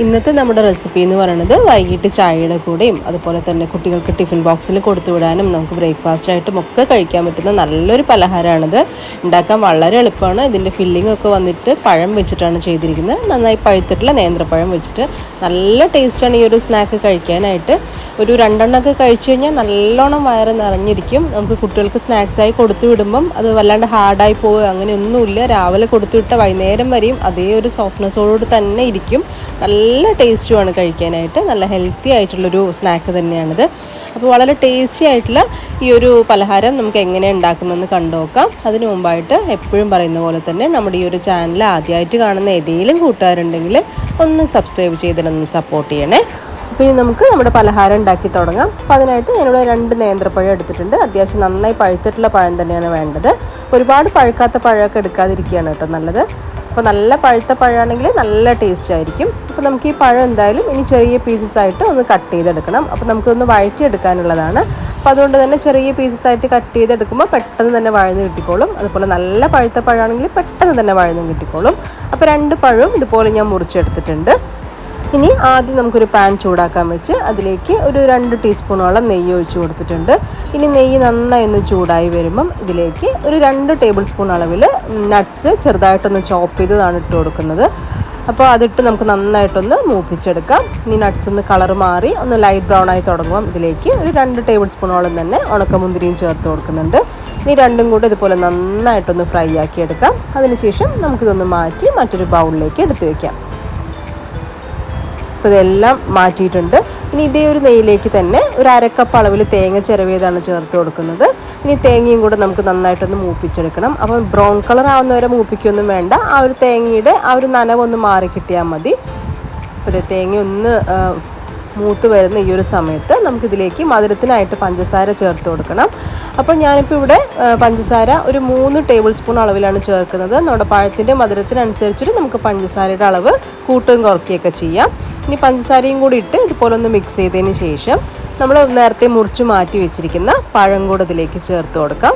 ഇന്നത്തെ നമ്മുടെ റെസിപ്പി എന്ന് പറയുന്നത് വൈകിട്ട് ചായയുടെ കൂടെയും അതുപോലെ തന്നെ കുട്ടികൾക്ക് ടിഫിൻ ബോക്സിൽ കൊടുത്തു വിടാനും നമുക്ക് ബ്രേക്ക്ഫാസ്റ്റ് ആയിട്ടും ഒക്കെ കഴിക്കാൻ പറ്റുന്ന നല്ലൊരു പലഹാരമാണിത്. ഉണ്ടാക്കാൻ വളരെ എളുപ്പമാണ്. ഇതിന്റെ ഫില്ലിംഗ് ഒക്കെ വന്നിട്ട് പഴം വെച്ചിട്ടാണ് ചെയ്തിരിക്കുന്നത്. നന്നായി പഴുത്തിട്ടുള്ള നേന്ത്രപ്പഴം വെച്ചിട്ട് നല്ല ടേസ്റ്റാണ് ഈ ഒരു സ്നാക്ക് കഴിക്കാനായിട്ട്. ഒരു രണ്ടെണ്ണമൊക്കെ കഴിച്ചു കഴിഞ്ഞാൽ നല്ലോണം വയറ് നിറഞ്ഞിരിക്കും. നമുക്ക് കുട്ടികൾക്ക് സ്നാക്സായി കൊടുത്തു വിടുമ്പം അത് വല്ലാണ്ട് ഹാർഡായി പോകുക അങ്ങനെയൊന്നുമില്ല രാവിലെ കൊടുത്തു വിട്ട വൈകുന്നേരം വരെയും അതേ ഒരു സോഫ്റ്റ്നെസ്സോടുകൂടി തന്നെ ഇരിക്കും. നല്ല ടേസ്റ്റുമാണ് കഴിക്കാനായിട്ട്. നല്ല ഹെൽത്തി ആയിട്ടുള്ളൊരു സ്നാക്ക് തന്നെയാണിത്. അപ്പോൾ വളരെ ടേസ്റ്റി ആയിട്ടുള്ള ഈ ഒരു പലഹാരം നമുക്ക് എങ്ങനെ ഉണ്ടാക്കുന്നതെന്ന് കണ്ടുനോക്കാം അതിനു മുമ്പായിട്ട് എപ്പോഴും പറയുന്ന പോലെ തന്നെ നമ്മുടെ ഈ ഒരു ചാനൽ ആദ്യമായിട്ട് കാണുന്ന ഏതെങ്കിലും കൂട്ടുകാരുണ്ടെങ്കിൽ ഒന്ന് സബ്സ്ക്രൈബ് ചെയ്തിട്ടൊന്ന് സപ്പോർട്ട് ചെയ്യണേ. അപ്പോൾ ഇനി നമുക്ക് നമ്മുടെ പലഹാരം ഉണ്ടാക്കി തുടങ്ങാം. അപ്പോൾ അതിനായിട്ട് ഞാനിവിടെ രണ്ട് നേന്ത്രപ്പഴം എടുത്തിട്ടുണ്ട്. അത്യാവശ്യം നന്നായി പഴുത്തിട്ടുള്ള പഴം തന്നെയാണ് വേണ്ടത്. ഒരുപാട് പഴുക്കാത്ത പഴമൊക്കെ എടുക്കാതിരിക്കുകയാണ് കേട്ടോ നല്ലത്. അപ്പോൾ നല്ല പഴുത്ത പഴമാണെങ്കിൽ നല്ല ടേസ്റ്റ് ആയിരിക്കും. അപ്പോൾ നമുക്ക് ഈ പഴം എന്തായാലും ഇനി ചെറിയ പീസസ് ആയിട്ട് ഒന്ന് കട്ട് ചെയ്തെടുക്കണം. അപ്പോൾ നമുക്കൊന്ന് വഴറ്റിയെടുക്കാനുള്ളതാണ്. അപ്പോൾ അതുകൊണ്ട് തന്നെ ചെറിയ പീസസ് ആയിട്ട് കട്ട് ചെയ്തെടുക്കുമ്പോൾ പെട്ടെന്ന് തന്നെ വഴന്ന് കിട്ടിക്കോളും. അതുപോലെ നല്ല പഴുത്ത പഴമാണെങ്കിൽ പെട്ടെന്ന് തന്നെ വഴന്നും കിട്ടിക്കോളും. അപ്പോൾ രണ്ട് പഴവും ഇതുപോലെ ഞാൻ മുറിച്ചെടുത്തിട്ടുണ്ട്. ഇനി ആദ്യം നമുക്കൊരു പാൻ ചൂടാക്കാൻ വെച്ച് അതിലേക്ക് ഒരു രണ്ട് ടീസ്പൂണോളം നെയ്യ് ഒഴിച്ചു കൊടുത്തിട്ടുണ്ട്. ഇനി നെയ്യ് നന്നായി ഒന്ന് ചൂടായി വരുമ്പം ഇതിലേക്ക് ഒരു രണ്ട് ടേബിൾ സ്പൂൺ അളവിൽ നട്ട്സ് ചെറുതായിട്ടൊന്ന് ചോപ്പ് ചെയ്തതാണ് ഇട്ട് കൊടുക്കുന്നത്. അപ്പോൾ അതിട്ട് നമുക്ക് നന്നായിട്ടൊന്ന് മൂപ്പിച്ചെടുക്കാം. ഇനി നട്ട്സ് ഒന്ന് കളർ മാറി ഒന്ന് ലൈറ്റ് ബ്രൗൺ ആയി തുടങ്ങുമ്പം ഇതിലേക്ക് ഒരു രണ്ട് ടേബിൾ സ്പൂണോളം തന്നെ ഉണക്കമുന്തിരിയും ചേർത്ത് കൊടുക്കുന്നുണ്ട്. ഇനി രണ്ടും കൂടെ ഇതുപോലെ നന്നായിട്ടൊന്ന് ഫ്രൈ ആക്കി എടുക്കാം അതിനുശേഷം നമുക്കിതൊന്ന് മാറ്റി മറ്റൊരു ബൗളിലേക്ക് എടുത്തു വയ്ക്കാം അപ്പോൾ ഇതെല്ലാം മാറ്റിയിട്ടുണ്ട്. ഇനി ഇതേ ഒരു നെയ്യിലേക്ക് തന്നെ ഒരു അരക്കപ്പ് അളവിൽ തേങ്ങ ചിരവിയതാണ് ചേർത്ത് കൊടുക്കുന്നത്. ഇനി തേങ്ങയും കൂടെ നമുക്ക് നന്നായിട്ടൊന്ന് മൂപ്പിച്ചെടുക്കണം. അപ്പം ബ്രൗൺ കളർ ആവുന്നവരെ മൂപ്പിക്കൊന്നും വേണ്ട. ആ ഒരു തേങ്ങയുടെ ആ ഒരു നനവൊന്ന് മാറി കിട്ടിയാൽ മതി. അപ്പോൾ തേങ്ങ ഒന്ന് മൂത്ത് വരുന്ന ഈ ഒരു സമയത്ത് നമുക്കിതിലേക്ക് മധുരത്തിനായിട്ട് പഞ്ചസാര ചേർത്ത് കൊടുക്കണം. അപ്പോൾ ഞാനിപ്പോൾ ഇവിടെ പഞ്ചസാര ഒരു മൂന്ന് ടേബിൾ സ്പൂൺ അളവിലാണ് ചേർക്കുന്നത്. നമ്മുടെ പഴത്തിന്റെ മധുരത്തിനനുസരിച്ചിട്ട് നമുക്ക് പഞ്ചസാരയുടെ അളവ് കൂട്ടുകയും കുറയ്ക്കുകയൊക്കെ ചെയ്യാം. ഇനി പഞ്ചസാരയും കൂടി ഇട്ട് ഇതുപോലെ ഒന്ന് മിക്സ് ചെയ്തതിന് ശേഷം നമ്മൾ നേരത്തെ മുറിച്ച് മാറ്റി വെച്ചിരിക്കുന്ന പഴം കൂടെ ഇതിലേക്ക് ചേർത്ത് കൊടുക്കാം.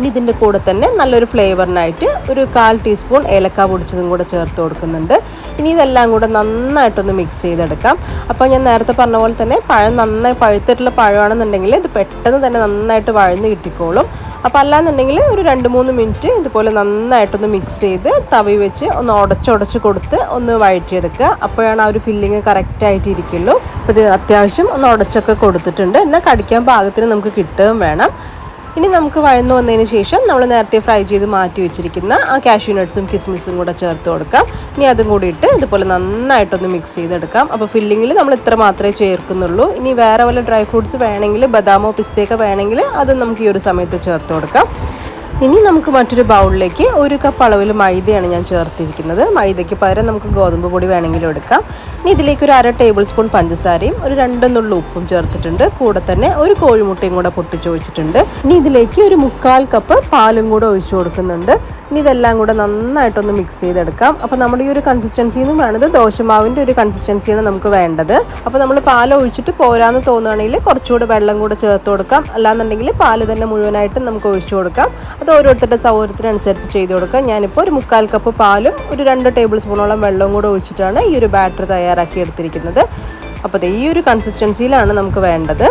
ഇനി ഇതിന്റെ കൂടെ തന്നെ നല്ലൊരു ഫ്ലേവറിനായിട്ട് ഒരു കാൽ ടീസ്പൂൺ ഏലക്ക പൊടിച്ചതും കൂടെ ചേർത്ത് കൊടുക്കുന്നുണ്ട്. ഇനി ഇതെല്ലാം കൂടെ നന്നായിട്ടൊന്ന് മിക്സ് ചെയ്തെടുക്കാം. അപ്പോൾ ഞാൻ നേരത്തെ പറഞ്ഞ പോലെ തന്നെ പഴം നന്നായി പഴുത്തിട്ടുള്ള പഴമാണെന്നുണ്ടെങ്കിൽ ഇത് പെട്ടെന്ന് തന്നെ നന്നായിട്ട് വഴന്ന് കിട്ടിക്കോളും. അപ്പോൾ അല്ലാന്നുണ്ടെങ്കിൽ ഒരു രണ്ട് മൂന്ന് മിനിറ്റ് ഇതുപോലെ നന്നായിട്ടൊന്ന് മിക്സ് ചെയ്ത് തവി വെച്ച് ഒന്ന് ഉടച്ചുടച്ച് കൊടുത്ത് ഒന്ന് വഴറ്റിയെടുക്കുക. അപ്പോഴാണ് ആ ഒരു ഫില്ലിങ് കറക്റ്റായിട്ട് ഇരിക്കുള്ളൂ അപ്പോൾ ഇത് അത്യാവശ്യം ഒന്ന് ഉടച്ചൊക്കെ കൊടുത്തിട്ടുണ്ട്. എന്നാൽ കടിക്കാൻ പാകത്തിന് നമുക്ക് കിട്ടുകയും വേണം. ഇനി നമുക്ക് വഴന്നു വന്നതിന് ശേഷം നമ്മൾ നേരത്തെ ഫ്രൈ ചെയ്ത് മാറ്റി വെച്ചിരിക്കുന്ന ആ കാഷ്യൂ നട്ട്സും കിസ്മിസും കൂടെ ചേർത്ത് കൊടുക്കാം. ഇനി അതും കൂടി ഇട്ട് ഇതുപോലെ നന്നായിട്ടൊന്ന് മിക്സ് ചെയ്തെടുക്കാം. അപ്പോൾ ഫില്ലിങ്ങിൽ നമ്മൾ ഇത്ര മാത്രമേ ചേർക്കുന്നുള്ളൂ. ഇനി വേറെ വല്ല ഡ്രൈ ഫ്രൂട്ട്സ് വേണമെങ്കിൽ ബദാമോ പിസ്തയൊക്കെ വേണമെങ്കിൽ അതും നമുക്ക് ഈ ഒരു സമയത്ത് ചേർത്ത് കൊടുക്കാം. ഇനി നമുക്ക് മറ്റൊരു ബൗളിലേക്ക് ഒരു കപ്പ് അളവിൽ മൈദയാണ് ഞാൻ ചേർത്തിരിക്കുന്നത്. മൈദയ്ക്ക് പകരം നമുക്ക് ഗോതമ്പ് പൊടി വേണമെങ്കിലും എടുക്കാം. ഇനി ഇതിലേക്ക് ഒരു അര ടേബിൾ സ്പൂൺ പഞ്ചസാരയും ഒരു രണ്ട് നുള്ളു ഉപ്പും ചേർത്തിട്ടുണ്ട്. കൂടെ തന്നെ ഒരു കോഴിമുട്ടയും കൂടെ പൊട്ടിച്ചൊഴിച്ചിട്ടുണ്ട് ഇനി ഇതിലേക്ക് ഒരു മുക്കാൽ കപ്പ് പാലും കൂടെ ഒഴിച്ചു കൊടുക്കുന്നുണ്ട്. ഇനി ഇതെല്ലാം കൂടെ നന്നായിട്ടൊന്ന് മിക്സ് ചെയ്തെടുക്കാം. അപ്പോൾ നമ്മുടെ ഈ ഒരു കൺസിസ്റ്റൻസി പറയുന്നത് ദോശമാവിന്റെ ഒരു കൺസിസ്റ്റൻസിയാണ് നമുക്ക് വേണ്ടത്. അപ്പോൾ നമ്മൾ പാൽ ഒഴിച്ചിട്ട് പോരാന്ന് തോന്നുകയാണെങ്കിൽ കുറച്ചുകൂടെ വെള്ളം കൂടെ ചേർത്ത് കൊടുക്കാം. അല്ലാന്നുണ്ടെങ്കിൽ പാൽ തന്നെ മുഴുവനായിട്ട് നമുക്ക് ഒഴിച്ചു കൊടുക്കാം. അത് ഓരോരുത്തരുടെ സൗകര്യത്തിനനുസരിച്ച് ചെയ്ത് കൊടുക്കാം ഞാനിപ്പോൾ ഒരു മുക്കാൽ കപ്പ് പാലും ഒരു രണ്ട് ടേബിൾ സ്പൂണോളം വെള്ളവും കൂടെ ഒഴിച്ചിട്ടാണ് ഈ ഒരു ബാറ്റർ തയ്യാറാക്കി എടുത്തിരിക്കുന്നത്. അപ്പോൾ ഈ ഒരു കൺസിസ്റ്റൻസിയിലാണ് നമുക്ക് വേണ്ടത്.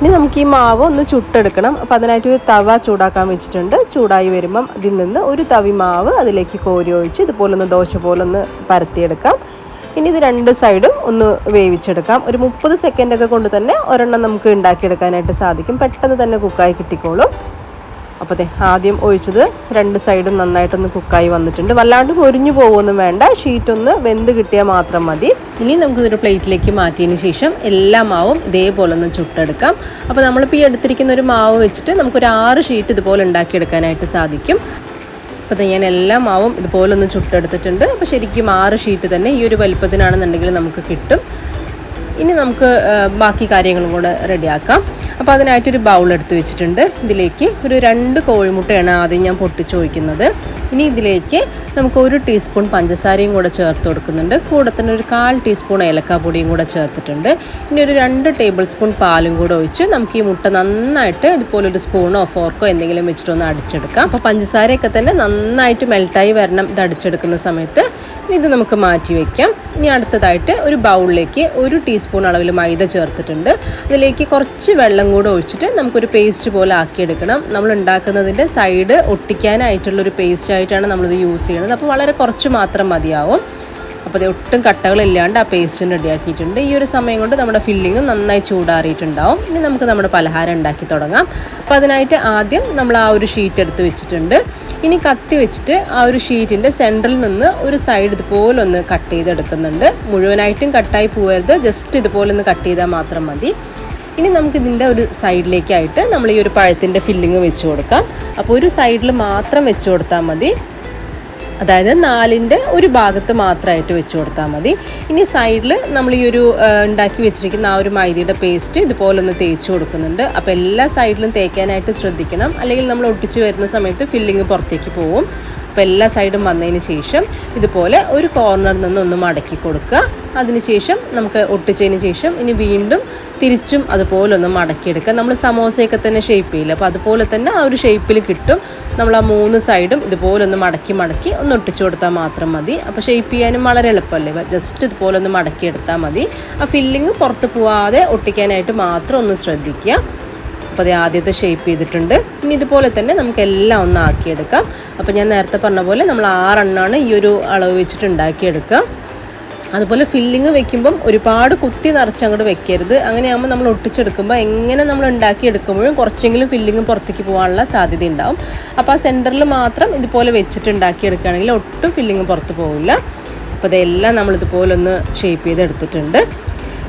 ഇനി നമുക്ക് ഈ മാവ് ഒന്ന് ചുട്ടെടുക്കണം. അപ്പോൾ അതിനായിട്ട് ഒരു തവ ചൂടാക്കാൻ വെച്ചിട്ടുണ്ട്. ചൂടായി വരുമ്പം അതിൽ നിന്ന് ഒരു തവി മാവ് അതിലേക്ക് കോരി ഒഴിച്ച് ഇതുപോലെ ഒന്ന് ദോശ പോലെ ഒന്ന് പരത്തിയെടുക്കാം. ഇനി ഇത് രണ്ട് സൈഡും ഒന്ന് വേവിച്ചെടുക്കാം. ഒരു മുപ്പത് സെക്കൻഡൊക്കെ കൊണ്ട് തന്നെ ഒരെണ്ണം നമുക്ക് ഉണ്ടാക്കിയെടുക്കാനായിട്ട് സാധിക്കും. പെട്ടെന്ന് തന്നെ കുക്കായി കിട്ടിക്കോളും. അപ്പോൾ അതെ ആദ്യം ഒഴിച്ചത് രണ്ട് സൈഡും നന്നായിട്ടൊന്ന് കുക്കായി വന്നിട്ടുണ്ട്. വല്ലാണ്ട് പൊരിഞ്ഞു പോകുമൊന്നും വേണ്ട. ഷീറ്റ് ഒന്ന് വെന്ത് കിട്ടിയാൽ മാത്രം മതി. ഇനി നമുക്കിതൊരു പ്ലേറ്റിലേക്ക് മാറ്റിയതിന് ശേഷം എല്ലാ മാവും ഇതേപോലെ ഒന്ന് ചുട്ടെടുക്കാം. അപ്പോൾ നമ്മളിപ്പോൾ ഈ എടുത്തിരിക്കുന്ന ഒരു മാവ് വെച്ചിട്ട് നമുക്കൊരു ആറ് ഷീറ്റ് ഇതുപോലെ ഉണ്ടാക്കിയെടുക്കാനായിട്ട് സാധിക്കും. അപ്പോൾ ഞാൻ എല്ലാ മാവും ഇതുപോലെ ഒന്ന് ചുട്ടെടുത്തിട്ടുണ്ട്. അപ്പോൾ ശരിക്കും ആറ് ഷീറ്റ് തന്നെ ഈ ഒരു വലിപ്പത്തിനാണെന്നുണ്ടെങ്കിൽ നമുക്ക് കിട്ടും. ഇനി നമുക്ക് ബാക്കി കാര്യങ്ങളും കൂടെ റെഡിയാക്കാം. അപ്പോൾ അതിനായിട്ടൊരു ബൗൾ എടുത്ത് വെച്ചിട്ടുണ്ട്. ഇതിലേക്ക് ഒരു രണ്ട് കോഴിമുട്ടയാണ് ആദ്യം ഞാൻ പൊട്ടിച്ചൊഴിക്കുന്നത്. ഇനി ഇതിലേക്ക് നമുക്ക് ഒരു ടീസ്പൂൺ പഞ്ചസാരയും കൂടെ ചേർത്ത് കൊടുക്കുന്നുണ്ട്. കൂടെ തന്നെ ഒരു കാൽ ടീസ്പൂൺ ഏലക്കാപ്പൊടിയും കൂടെ ചേർത്തിട്ടുണ്ട്. ഇനി ഒരു രണ്ട് ടേബിൾ സ്പൂൺ പാലും കൂടെ ഒഴിച്ച് നമുക്ക് ഈ മുട്ട നന്നായിട്ട് ഇതുപോലെ ഒരു സ്പൂണോ ഫോർക്കോ എന്തെങ്കിലും വെച്ചിട്ടൊന്ന് അടിച്ചെടുക്കാം. അപ്പോൾ പഞ്ചസാരയൊക്കെ തന്നെ നന്നായിട്ട് മെൽട്ടായി വരണം. ഇത് അടിച്ചെടുക്കുന്ന സമയത്ത് ഇത് നമുക്ക് മാറ്റി വയ്ക്കാം ഇനി അടുത്തതായിട്ട് ഒരു ബൗളിലേക്ക് ഒരു ടീസ്പൂൺ അളവിൽ മൈദ ചേർത്തിട്ടുണ്ട്. അതിലേക്ക് കുറച്ച് വെള്ളം കൂടെ ഒഴിച്ചിട്ട് നമുക്കൊരു പേസ്റ്റ് പോലെ ആക്കിയെടുക്കണം. നമ്മൾ ഉണ്ടാക്കുന്നതിന്റെ സൈഡ് ഒട്ടിക്കാനായിട്ടുള്ളൊരു പേസ്റ്റ് ആയിട്ടാണ് നമ്മളിത് യൂസ് ചെയ്യുന്നത്. അപ്പോൾ വളരെ കുറച്ച് മാത്രം മതിയാവും. അപ്പോൾ അത് ഒട്ടും കട്ടകളില്ലാണ്ട് ആ പേസ്റ്റും റെഡിയാക്കിയിട്ടുണ്ട്. ഈ ഒരു സമയം കൊണ്ട് നമ്മുടെ ഫില്ലിങ്ങും നന്നായി ചൂടാറിയിട്ടുണ്ടാവും. ഇനി നമുക്ക് നമ്മുടെ പലഹാരം ഉണ്ടാക്കി തുടങ്ങാം. അപ്പോൾ അതിനായിട്ട് ആദ്യം നമ്മൾ ആ ഒരു ഷീറ്റ് എടുത്ത് വെച്ചിട്ടുണ്ട്. ഇനി കത്തി വെച്ചിട്ട് ആ ഒരു ഷീറ്റിന്റെ സെന്ററിൽ നിന്ന് ഒരു സൈഡ് ഇതുപോലെ ഒന്ന് കട്ട് ചെയ്തെടുക്കുന്നുണ്ട്. മുഴുവനായിട്ടും കട്ടായി പോകരുത് ജസ്റ്റ് ഇതുപോലെ ഒന്ന് കട്ട് ചെയ്താൽ മാത്രം മതി. ഇനി നമുക്ക് ഇതിന്റെ ഒരു സൈഡിലേക്കായിട്ട് നമ്മൾ ഈ ഒരു പഴത്തിന്റെ ഫില്ലിങ് വെച്ച് കൊടുക്കാം. അപ്പോൾ ഒരു സൈഡിൽ മാത്രം വെച്ച് കൊടുത്താൽ മതി. അതായത് നാലിന്റെ ഒരു ഭാഗത്ത് മാത്രമായിട്ട് വെച്ച് കൊടുത്താൽ മതി. ഇനി സൈഡിൽ നമ്മൾ ഈ ഒരു ഉണ്ടാക്കി വെച്ചിരിക്കുന്ന ആ ഒരു മൈദയുടെ പേസ്റ്റ് ഇതുപോലെ ഒന്ന് തേച്ച് കൊടുക്കുന്നുണ്ട്. അപ്പോൾ എല്ലാ സൈഡിലും തേക്കാനായിട്ട് ശ്രദ്ധിക്കണം. അല്ലെങ്കിൽ നമ്മൾ ഒട്ടിച്ച് വരുന്ന സമയത്ത് ഫില്ലിങ് പുറത്തേക്ക് പോവും. അപ്പോൾ എല്ലാ സൈഡും വന്നതിന് ശേഷം ഇതുപോലെ ഒരു കോർണറിൽ നിന്ന് ഒന്ന് മടക്കി കൊടുക്കുക. അതിനുശേഷം നമുക്ക് ഒട്ടിച്ചതിന് ശേഷം ഇനി വീണ്ടും തിരിച്ചും അതുപോലെ ഒന്ന് മടക്കിയെടുക്കുക. നമ്മൾ സമോസയൊക്കെ തന്നെ ഷേപ്പ് ചെയ്യില്ല? അപ്പോൾ അതുപോലെ തന്നെ ആ ഒരു ഷേപ്പിൽ കിട്ടും. നമ്മൾ ആ മൂന്ന് സൈഡും ഇതുപോലെ ഒന്ന് മടക്കി മടക്കി ഒന്ന് ഒട്ടിച്ചു കൊടുത്താൽ മാത്രം മതി. അപ്പോൾ ഷേപ്പ് ചെയ്യാനും വളരെ എളുപ്പമല്ലേ? ജസ്റ്റ് ഇതുപോലെ ഒന്ന് മടക്കിയെടുത്താൽ മതി. ആ ഫില്ലിങ് പുറത്ത് പോവാതെ ഒട്ടിക്കാനായിട്ട് മാത്രം ഒന്ന് ശ്രദ്ധിക്കുക. അപ്പോൾ ആദ്യത്തെ ഷേപ്പ് ചെയ്തിട്ടുണ്ട്. ഇനി ഇതുപോലെ തന്നെ നമുക്ക് എല്ലാം ഒന്ന് ആക്കിയെടുക്കാം. അപ്പോൾ ഞാൻ നേരത്തെ പറഞ്ഞ പോലെ നമ്മൾ ആറെണ്ണമാണ് ഈ ഒരു അളവ് വെച്ചിട്ട് ഉണ്ടാക്കിയെടുക്കുക. അതുപോലെ ഫില്ലിങ് വെക്കുമ്പം ഒരുപാട് കുത്തി നിറച്ച് അങ്ങോട്ട് വെക്കരുത്. അങ്ങനെയാകുമ്പോൾ നമ്മൾ ഒട്ടിച്ചെടുക്കുമ്പോൾ എങ്ങനെ നമ്മൾ ഉണ്ടാക്കിയെടുക്കുമ്പോഴും കുറച്ചെങ്കിലും ഫില്ലിങ് പുറത്തേക്ക് പോകാനുള്ള സാധ്യത ഉണ്ടാവും. അപ്പോൾ ആ സെന്ററിൽ മാത്രം ഇതുപോലെ വെച്ചിട്ട് ഉണ്ടാക്കിയെടുക്കുകയാണെങ്കിൽ ഒട്ടും ഫില്ലിങ് പുറത്ത് പോകില്ല. അപ്പോൾ ഇതെല്ലാം നമ്മൾ ഇതുപോലെ ഒന്ന് ഷേപ്പ് ചെയ്തെടുത്തിട്ടുണ്ട്.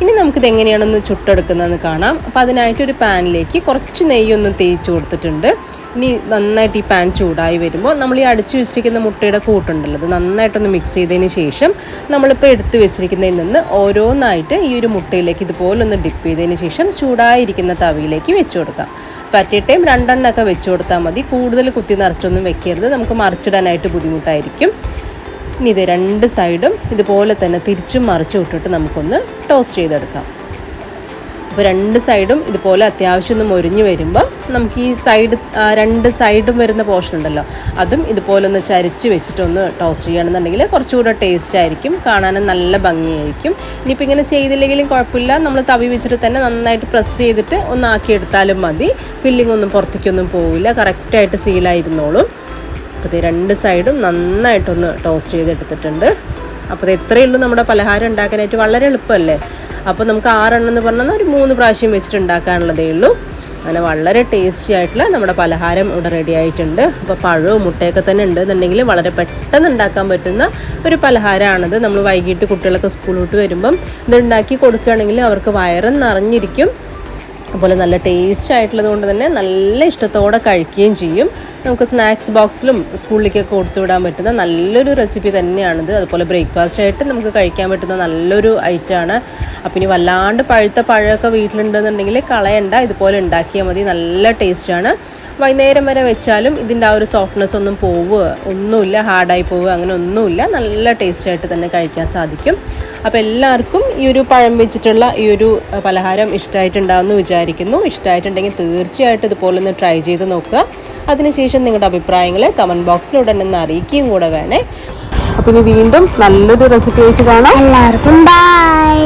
ഇനി നമുക്കിത് എങ്ങനെയാണെന്ന് ചുട്ടെടുക്കുന്നതെന്ന് കാണാം. അപ്പോൾ അതിനായിട്ട് ഒരു പാനിലേക്ക് കുറച്ച് നെയ്യൊന്ന് തേച്ച് കൊടുത്തിട്ടുണ്ട്. ഇനി നന്നായിട്ട് ഈ പാൻ ചൂടായി വരുമ്പോൾ നമ്മൾ ഈ അടിച്ചു വെച്ചിരിക്കുന്ന മുട്ടയുടെ കൂട്ടുണ്ടല്ലോ അത് നന്നായിട്ടൊന്ന് മിക്സ് ചെയ്തതിന് ശേഷം നമ്മളിപ്പോൾ എടുത്തു വെച്ചിരിക്കുന്നതിൽ നിന്ന് ഓരോന്നായിട്ട് ഈ ഒരു മുട്ടയിലേക്ക് ഇതുപോലെ ഒന്ന് ഡിപ്പ് ചെയ്തതിന് ശേഷം ചൂടായിരിക്കുന്ന തവിയിലേക്ക് വെച്ച് കൊടുക്കാം. പറ്റിയ ടൈം രണ്ടെണ്ണമൊക്കെ വെച്ച് കൊടുത്താൽ മതി. കൂടുതൽ കുത്തി നിറച്ചൊന്നും വെക്കരുത്. നമുക്ക് മറിച്ചിടാനായിട്ട് ബുദ്ധിമുട്ടായിരിക്കും. ഇനി ഇത് രണ്ട് സൈഡും ഇതുപോലെ തന്നെ തിരിച്ചും മറിച്ചും ഇട്ടിട്ട് നമുക്കൊന്ന് ടോസ്റ്റ് ചെയ്തെടുക്കാം. അപ്പോൾ രണ്ട് സൈഡും ഇതുപോലെ അത്യാവശ്യം ഒന്ന് മുരിഞ്ഞ് വരുമ്പോൾ നമുക്ക് ഈ സൈഡ് രണ്ട് സൈഡും വരുന്ന പോർഷൻ ഉണ്ടല്ലോ അതും ഇതുപോലെ ഒന്ന് ചരിച്ച് വെച്ചിട്ടൊന്ന് ടോസ്റ്റ് ചെയ്യുകയാണെന്നുണ്ടെങ്കിൽ കുറച്ചുകൂടെ ടേസ്റ്റ് ആയിരിക്കും കാണാനും നല്ല ഭംഗിയായിരിക്കും. ഇനിയിപ്പോൾ ഇങ്ങനെ ചെയ്തില്ലെങ്കിലും കുഴപ്പമില്ല നമ്മൾ തവി വെച്ചിട്ട് തന്നെ നന്നായിട്ട് പ്രസ് ചെയ്തിട്ട് ഒന്ന് ആക്കിയെടുത്താലും മതി. ഫില്ലിംഗ് ഒന്നും പുറത്തേക്കൊന്നും പോവില്ല കറക്റ്റായിട്ട് സീലായിരുന്നോളും അപ്പോൾ രണ്ട് സൈഡും നന്നായിട്ടൊന്ന് ടോസ്റ്റ് ചെയ്തെടുത്തിട്ടുണ്ട്. അപ്പോൾ ഇത് എത്രയേ ഉള്ളൂ നമ്മുടെ പലഹാരം ഉണ്ടാക്കാനായിട്ട് വളരെ എളുപ്പമല്ലേ? അപ്പോൾ നമുക്ക് ആറെണ്ണം എന്ന് പറഞ്ഞാൽ ഒരു മൂന്ന് പ്രാവശ്യം വെച്ചിട്ട് ഉണ്ടാക്കാനുള്ളതേ ഉള്ളൂ. അങ്ങനെ വളരെ ടേസ്റ്റി ആയിട്ടുള്ള നമ്മുടെ പലഹാരം ഇവിടെ റെഡി ആയിട്ടുണ്ട്. അപ്പോൾ പഴവും മുട്ടയൊക്കെ തന്നെ ഉണ്ടെന്നുണ്ടെങ്കിൽ വളരെ പെട്ടെന്ന് ഉണ്ടാക്കാൻ പറ്റുന്ന ഒരു പലഹാരമാണിത്. നമ്മൾ വൈകിട്ട് കുട്ടികളൊക്കെ സ്കൂളിലോട്ട് വരുമ്പം ഇത് ഉണ്ടാക്കി കൊടുക്കുകയാണെങ്കിൽ അവർക്ക് വയറും നിറഞ്ഞിരിക്കും. അതുപോലെ നല്ല ടേസ്റ്റ് ആയിട്ടുള്ളത് കൊണ്ട് തന്നെ നല്ല ഇഷ്ടത്തോടെ കഴിക്കുകയും ചെയ്യും. നമുക്ക് സ്നാക്സ് ബോക്സിലും സ്കൂളിലേക്കൊക്കെ കൊടുത്തു വിടാൻ പറ്റുന്ന നല്ലൊരു റെസിപ്പി തന്നെയാണിത്. അതുപോലെ ബ്രേക്ക്ഫാസ്റ്റ് ആയിട്ട് നമുക്ക് കഴിക്കാൻ പറ്റുന്ന നല്ലൊരു ഐറ്റമാണ് അപ്പം ഇനി വല്ലാണ്ട് പഴുത്ത പഴമൊക്കെ വീട്ടിലുണ്ടെന്നുണ്ടെങ്കിൽ കളയണ്ട. ഇതുപോലെ ഉണ്ടാക്കിയാൽ മതി. നല്ല ടേസ്റ്റാണ് വൈകുന്നേരം വരെ വെച്ചാലും ഇതിന്റെ ആ ഒരു സോഫ്റ്റ്നെസ് ഒന്നും പോവുക ഒന്നുമില്ല ഹാർഡായി പോവുക അങ്ങനെ ഒന്നുമില്ല. നല്ല ടേസ്റ്റായിട്ട് തന്നെ കഴിക്കാൻ സാധിക്കും. അപ്പോൾ എല്ലാവർക്കും ഈ ഒരു പഴം വെച്ചിട്ടുള്ള ഈ ഒരു പലഹാരം ഇഷ്ടമായിട്ടുണ്ടാവുമെന്ന് വിചാരിക്കുന്നു. ഇഷ്ടമായിട്ടുണ്ടെങ്കിൽ തീർച്ചയായിട്ടും ഇതുപോലെ ഒന്ന് ട്രൈ ചെയ്ത് നോക്കുക. അതിനുശേഷം നിങ്ങളുടെ അഭിപ്രായങ്ങൾ കമന്റ് ബോക്സിലൂടെ ഒന്ന് അറിയിക്കുകയും കൂടെ വേണേ. അപ്പോൾ ഇനി വീണ്ടും നല്ലൊരു റെസിപ്പി ആയിട്ട് കാണാം. എല്ലാവർക്കും ബൈ